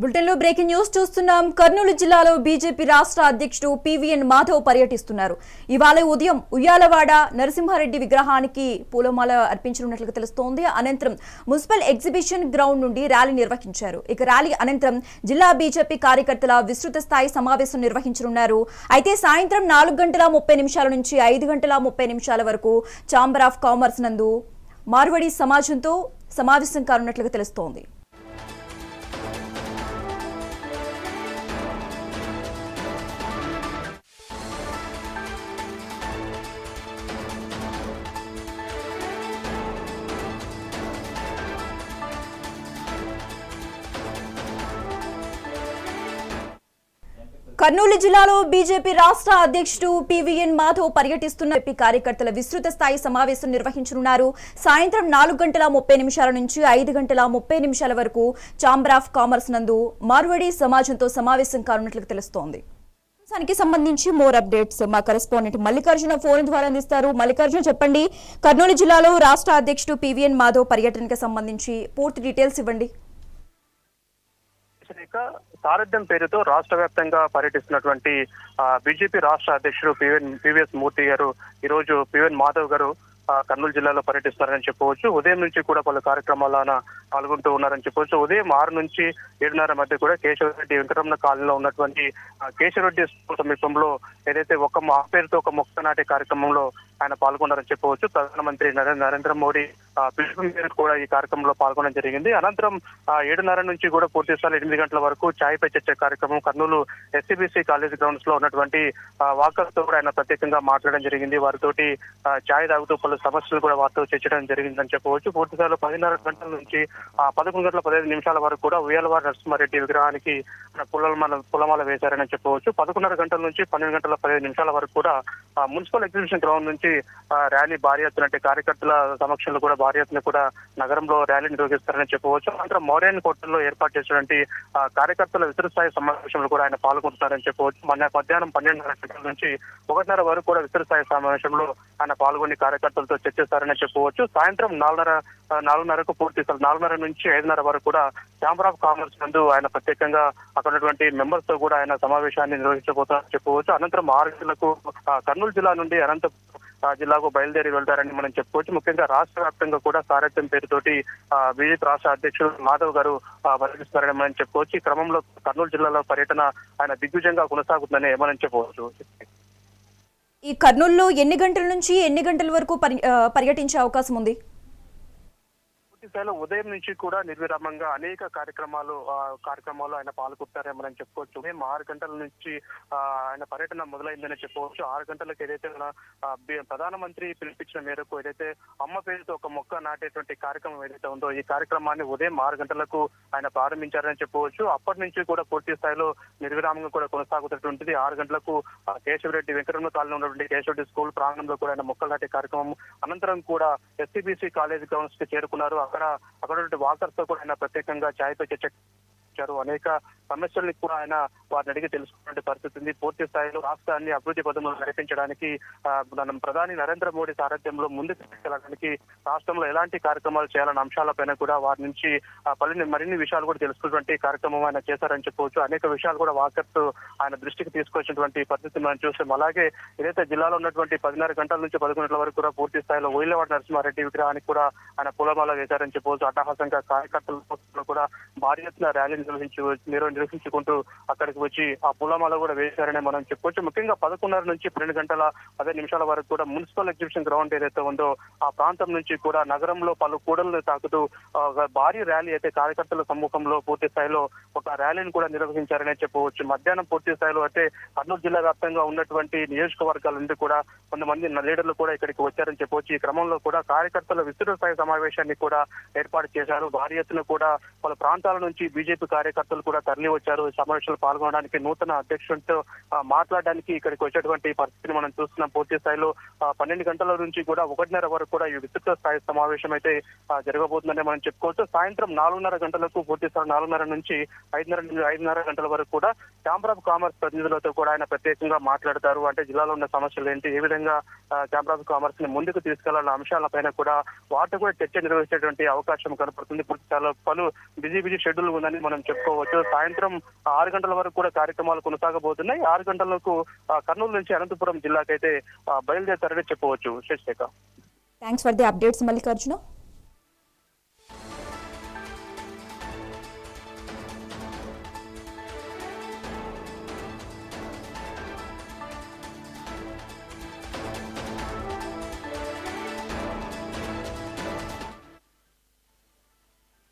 బులెటిన్లో breaking news చూస్తున్నాం. కర్నూలు జిల్లాలో బీజేపీ రాష్ట్ర అధ్యక్షుడు పివిఎన్ మాధవ్ పర్యటిస్తున్నారు. ఇవాళ ఉదయం ఉయ్యాలవాడ నరసింహారెడ్డి విగ్రహానికి పూలమాల అర్పించనున్నట్లుగా తెలుస్తోంది. అనంతరం మున్సిపల్ ఎగ్జిబిషన్ గ్రౌండ్ నుండి ర్యాలీ నిర్వహించారు. ఇక ర్యాలీ అనంతరం జిల్లా బీజేపీ కార్యకర్తల విస్తృత స్థాయి సమావేశం నిర్వహించనున్నారు. అయితే సాయంత్రం నాలుగు గంటల ముప్పై నిమిషాల నుంచి ఐదు గంటల ముప్పై నిమిషాల వరకు ఛాంబర్ ఆఫ్ కామర్స్ నందు మార్వడి సమాజంతో సమావేశం కానున్నట్లుగా తెలుస్తోంది. కర్నూలు జిల్లాలో బీజేపీ రాష్ట్ర అధ్యక్షుడు పివిఎన్ మాధవ్ పర్యటిస్తున్న ఏపీ కార్యకర్తల విస్తృత స్థాయి సమావేశం నిర్వహించనున్నారు. సాయంత్రం నాలుగు గంటల ముప్పై నిమిషాల నుంచి ఐదు గంటల ముప్పై నిమిషాల వరకు ఛాంబర్ ఆఫ్ కామర్స్ నందు మార్వడి సమాజంతో సమావేశం కానున్నట్లు తెలుస్తోంది. దానికి సంబంధించి మోర్ అప్డేట్స్ మా కరెస్పాండెంట్ మల్లికార్జున ఫోన్ ద్వారా అందిస్తారు. మల్లికార్జున చెప్పండి. కర్నూలు జిల్లాలో రాష్ట్ర అధ్యక్షుడు పివిఎన్ మాధవ్ పర్యటనకు సంబంధించి పూర్తి డీటెయిల్స్ ఇవ్వండి. ఇక సారథ్యం పేరుతో రాష్ట్ర వ్యాప్తంగా పర్యటిస్తున్నటువంటి బీజేపీ రాష్ట్ర అధ్యక్షుడు పివెన్ పివిఎస్ మూర్తి గారు ఈరోజు పివెన్ మాధవ్ గారు కర్నూలు జిల్లాలో పర్యటిస్తున్నారని చెప్పవచ్చు. ఉదయం నుంచి కూడా పలు కార్యక్రమాలన పాల్గొంటూ ఉన్నారని చెప్పవచ్చు. ఉదయం ఆరు నుంచి ఏడున్నర మధ్య కూడా కేశవరెడ్డి వెంకటరమణ కాలనీలో ఉన్నటువంటి కేశవరెడ్డి సమీపంలో ఏదైతే ఒక మా పేరుతో ఒక మొక్క నాటే కార్యక్రమంలో ఆయన పాల్గొన్నారని చెప్పవచ్చు. ప్రధానమంత్రి నరేంద్ర మోడీ పిలుపు మేరకు కూడా ఈ కార్యక్రమంలో పాల్గొనడం జరిగింది. అనంతరం ఏడున్నర నుంచి కూడా పూర్తి స్థాయి ఎనిమిది గంటల వరకు ఛాయ్ పై చర్చ కార్యక్రమం కర్నూలు ఎస్సీబీసీ కాలేజ్ గ్రౌండ్స్లో ఉన్నటువంటి వాకర్స్తో కూడా ఆయన ప్రత్యేకంగా మాట్లాడడం జరిగింది. వారితోటి ఛాయ్ తాగుతూ పలు సమస్యలు కూడా వారితో చర్చడం జరిగిందని చెప్పవచ్చు. పూర్తి స్థాయిలో పదిన్నర గంటల నుంచి పదకొండు గంటల పదిహేను నిమిషాల వరకు కూడా ఉయ్యాలవారి నరసింహారెడ్డి విగ్రహానికి పుల్లమాల పులమాల వేశారని చెప్పవచ్చు. పదకొండున్నర గంటల నుంచి పన్నెండు గంటల పదిహేను నిమిషాల వరకు కూడా మున్సిపల్ ఎగ్జిబిషన్ గ్రౌండ్ నుంచి ర్యాలీ భారీ ఎత్తున కార్యకర్తల సమక్షంలో కూడా భారీ ఎత్తున కూడా నగరంలో ర్యాలీ నిర్వహిస్తారని చెప్పవచ్చు. అనంతరం మౌర్యన్ కోటల్లో ఏర్పాటు చేసినటువంటి కార్యకర్తల విస్తృత స్థాయి సమావేశంలో కూడా ఆయన పాల్గొంటున్నారని చెప్పవచ్చు. మొన్న మధ్యాహ్నం పన్నెండున్నర గంటల నుంచి ఒకటిన్నర వరకు కూడా విస్తృత స్థాయి సమావేశంలో ఆయన పాల్గొని కార్యకర్తలతో చర్చిస్తారని చెప్పవచ్చు. సాయంత్రం నాలుగున్నర నాలుగున్నరకు పూర్తి నాలుగున్నర నుంచి ఐదున్నర వరకు కూడా ఛాంబర్ ఆఫ్ కామర్స్ నందు ఆయన ప్రత్యేకంగా అక్కడ ఉన్నటువంటి మెంబర్స్తో కూడా ఆయన సమావేశాన్ని నిర్వహించబోతారని చెప్పవచ్చు. అనంతరం ఆరు గంటలకు కర్నూలు జిల్లా నుండి అనంతపురం జిల్లాకు బయలుదేరి వెళ్తారని మనం చెప్పుకోవచ్చు. ముఖ్యంగా రాష్ట్ర వ్యాప్తంగా కూడా సారథ్యం పేరుతోటి ఆ, బీజేపీ రాష్ట్ర అధ్యక్షుడు మాధవ్ గారు ఆ, పర్యటిస్తారని మనం చెప్పుకోవచ్చు. ఈ క్రమంలో కర్నూలు జిల్లాలో పర్యటన ఆయన దిగ్విజయంగా కొనసాగుతుందని మనం చెప్పవచ్చు. ఈ కర్నూలులో ఎన్ని గంటల నుంచి ఎన్ని గంటల వరకు పర్యటించే అవకాశం ఉంది? పార్టీ ఉదయం నుంచి కూడా నిర్విరామంగా అనేక కార్యక్రమాలు ఆ, ఆయన పాల్గొంటారని మనం చెప్పుకోవచ్చు. ఉదయం ఆరు గంటల నుంచి ఆయన పర్యటన మొదలైందని చెప్పవచ్చు ఆరు గంటలకు ఏదైతే మన ప్రధానమంత్రి పిలిపించిన మేరకు ఏదైతే అమ్మ పేరుతో ఒక మొక్క నాటేటువంటి కార్యక్రమం ఏదైతే ఉందో ఈ కార్యక్రమాన్ని ఉదయం ఆరు గంటలకు ఆయన ప్రారంభించారని చెప్పవచ్చు అప్పటి నుంచి కూడా పూర్తి స్థాయిలో నిర్విరామంగా కూడా కొనసాగుతున్నటువంటిది. ఆరు గంటలకు కేశవరెడ్డి వెంకటరమణ కాలంలో ఉన్నటువంటి కేశవరెడ్డి స్కూల్ ప్రాంగణంలో కూడా ఆయన మొక్కలు నాటే కార్యక్రమం అనంతరం కూడా ఎస్సీబీసీ కాలేజ్ గ్రౌండ్స్కి చేరుకున్నారు. అక్కడ అక్కడ వాకర్స్తో కూడా ఆయన ప్రత్యేకంగా ఛాయ్తో చర్చ ఇచ్చారు అనేక సమస్యల్ని కూడా ఆయన వారిని అడిగి తెలుసుకునే పరిస్థితి ఉంది. పూర్తి స్థాయిలో రాష్ట్రాన్ని అభివృద్ధి పథంలో నడిపించడానికి మనం ప్రధాని నరేంద్ర మోడీ సారథ్యంలో ముందుకు తీసుకెళ్ళడానికి రాష్ట్రంలో ఎలాంటి కార్యక్రమాలు చేయాలన్న అంశాలపైన కూడా వారి నుంచి పలిని మరిన్ని విషయాలు కూడా తెలుసుకున్నటువంటి కార్యక్రమం ఆయన చేశారని చెప్పవచ్చు అనేక విషయాలు కూడా వాకర్స్ ఆయన దృష్టికి తీసుకొచ్చినటువంటి పరిస్థితి మనం చూసాం. అలాగే ఏదైతే జిల్లాలో ఉన్నటువంటి పదిన్నర గంటల నుంచి పదకొండు గంటల వరకు కూడా పూర్తి స్థాయిలో ఓయిలవాడ నరసింహారెడ్డి విగ్రహానికి కూడా ఆయన పూలమాల వేశారని చెప్పవచ్చు అట్టహాసంగా కార్యకర్తలు కూడా భారీ ఎత్తున ర్యాలీ నిర్వహించవచ్చు నిర్వహించుకుంటూ అక్కడికి వచ్చి ఆ పూలమాల కూడా వేశారని మనం చెప్పుకోవచ్చు. ముఖ్యంగా పదకొండున్నర నుంచి పన్నెండు గంటల పదే నిమిషాల వరకు కూడా మున్సిపల్ ఎగ్జిబిషన్ గ్రౌండ్ ఏదైతే ఉందో ఆ ప్రాంతం నుంచి కూడా నగరంలో పలు కూడలను తాకుతూ భారీ ర్యాలీ అయితే కార్యకర్తల సమ్ముఖంలో పూర్తి స్థాయిలో ఒక ర్యాలీని కూడా నిర్వహించారనే చెప్పవచ్చు. మధ్యాహ్నం పూర్తి స్థాయిలో అయితే కర్నూలు జిల్లా వ్యాప్తంగా ఉన్నటువంటి నియోజకవర్గాల నుండి కూడా కొంతమంది లీడర్లు కూడా ఇక్కడికి వచ్చారని చెప్పవచ్చు. ఈ క్రమంలో కూడా కార్యకర్తల విస్తృత స్థాయి సమావేశాన్ని కూడా ఏర్పాటు చేశారు. భారీ ఎత్తున కూడా పలు ప్రాంతాల నుంచి బీజేపీ కార్యకర్తలు కూడా తరలి వచ్చారు. ఈ సమావేశంలో పాల్గొనడానికి నూతన అధ్యక్షుడితో మాట్లాడడానికి ఇక్కడికి వచ్చేటువంటి పరిస్థితిని మనం చూస్తున్నాం. పూర్తి స్థాయిలో పన్నెండు గంటల నుంచి కూడా ఒకటిన్నర వరకు కూడా ఈ విస్తృత స్థాయి సమావేశం అయితే జరగబోతుందని మనం చెప్పుకోవచ్చు. సాయంత్రం నాలుగున్నర గంటలకు పూర్తి స్థాయి నాలుగున్నర నుంచి ఐదున్నర నుంచి ఐదున్నర గంటల వరకు కూడా ఛాంబర్ ఆఫ్ కామర్స్ ప్రతినిధులతో కూడా ఆయన ప్రత్యేకంగా మాట్లాడతారు. అంటే జిల్లాలో ఉన్న సమస్యలు ఏంటి ఏ విధంగా ఛాంబర్ ఆఫ్ కామర్స్ని ముందుకు తీసుకెళ్ళాలన్న అంశాలపైన కూడా వాటి కూడా చర్చ నిర్వహించేటువంటి అవకాశం కనపడుతుంది. పూర్తి స్థాయిలో పలు బిజీ బిజీ షెడ్యూల్ ఉందని మనం మనం చెప్పుకోవచ్చు. సాయంత్రం ఆరు గంటల వరకు కూడా కార్యక్రమాలు కొనసాగబోతున్నాయి. ఆరు గంటలకు కర్నూలు నుంచి అనంతపురం జిల్లాకైతే ఆ, బయలుదేరుతారని చెప్పవచ్చు. Sasirekha thanks for the updates Mallikarjuna.